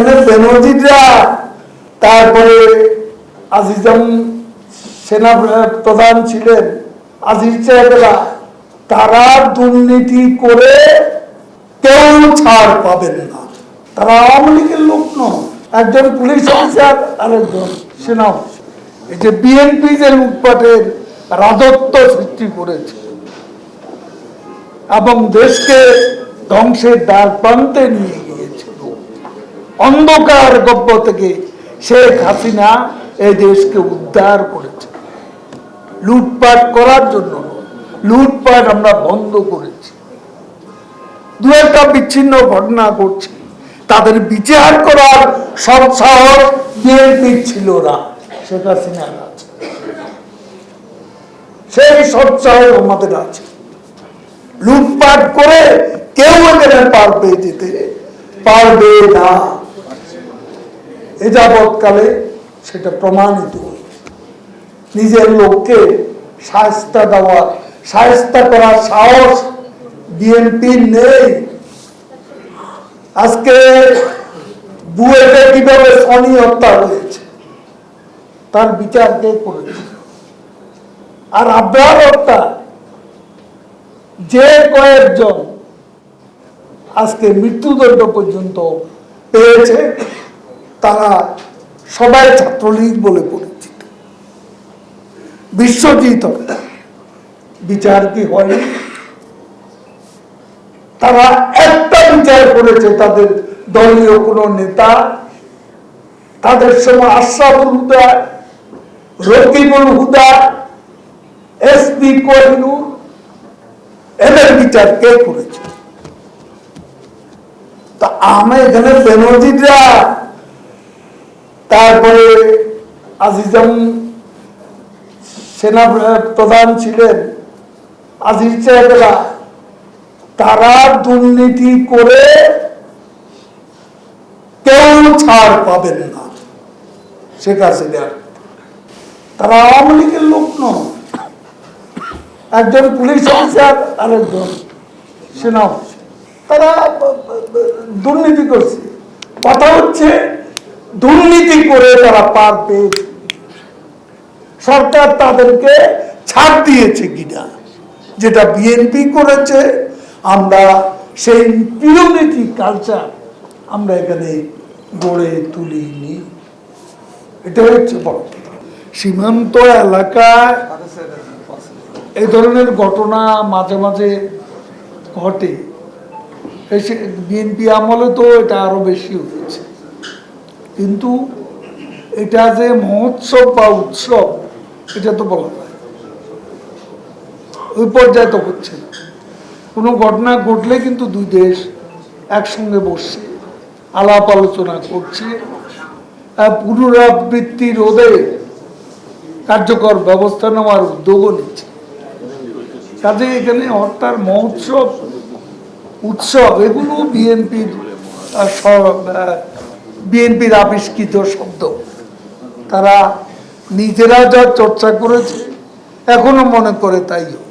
এখানে বেনজিররা তারপরে আজিজম সেনা প্রধান ছিলেন আজিজ সাহেবরা, তারা দুর্নীতি করে কেউ ছাড় পাবেন না। তারা আওয়ামী লীগের লোক নয় একজন পুলিশ অফিসার, আরেকজন সেনা অফিসার। এই যে বিএনপি যে লুটপাটের রাজত্ব সৃষ্টি করেছে এবং দেশকে ধ্বংসের দ্বার প্রান্তে নিয়ে অন্ধকার গব্য থেকে শেখ হাসিনা এই দেশকে উদ্ধার করেছে। লুটপাট করার জন্য লুটপাট আমরা বন্ধ করেছি। দু একটা বিচ্ছিন্ন ঘটনা ঘটছে। তাদের বিচার করার সব সাহস বিএনপি ছিল না, শেখ হাসিনার আছে। সেই সৎসাহ আমাদের আছে। লুটপাট করে কেউ এখানে পার পেয়ে যেতে পারবে না। এ যাবৎকালে সেটা প্রমাণিত। নিজের লোককে সায়স্তা দেওয়া সায়স্তা করার সাহস বিএনপি নেই আজকে বুয়েটে কীভাবে সনি হত্যা হয়েছে তার বিচার কে করেছে আর আব্রাহার হত্যা, যে কয়েকজন আজকে মৃত্যুদণ্ড পর্যন্ত পেয়েছে তারা সবাই ছাত্রলীগ বলে পরিচিত। বিশ্বজিৎ বিচার কি হয়নি তারা একটা বিচার করেছে তাদের দলীয় কোনো নেতা। তাদের সময় আশরাফুল হুদা, রকিবুল হুদা এসপি কোহিনুর, এদের বিচার কে করেছে? তা আমি এখানে বেনজিররা তারপরে আজিজম সেনা প্রধান ছিলেন আজিজ সাহেবরা। তারা দুর্নীতি করে কেউ ছাড় পাবেন না, শেখ হাসিনার। তারা আওয়ামী লীগের লোক নয়। একজন পুলিশ অফিসার, আরেকজন সেনা অফিসার। তারা দুর্নীতি করছে। কথা হচ্ছে দুর্নীতি করে তারা পার পেয়েছে সরকার তাদেরকে ছাড় দিয়েছে কিনা, যেটা বিএনপি করেছে, আমরা সেই ইউনিটি কালচার আমরা এখানে গড়ে তুলিনি। এটা হচ্ছে বড় সীমান্ত এলাকায় এই ধরনের ঘটনা মাঝে মাঝে ঘটে। বিএনপি আমলে তো এটা আরও বেশি হয়েছে। কিন্তু এটা যে মহোৎসব বা উৎসব, এটা তো বলা যায়। ওই পর্যায়ে তো হচ্ছে কোনো ঘটনা ঘটলে কিন্তু দুই দেশ একসঙ্গে বসছে, আলাপ আলোচনা করছে পুনরাবৃত্তি রোধে কার্যকর ব্যবস্থা নেওয়ার উদ্যোগও নিচ্ছে। কাজে এখানে হত্যার মহোৎসব, উৎসব, এগুলো বিএনপির বিএনপির আবিষ্কৃত শব্দ। তারা নিজেরা যা চর্চা করেছে এখনও মনে করে তাই। হোক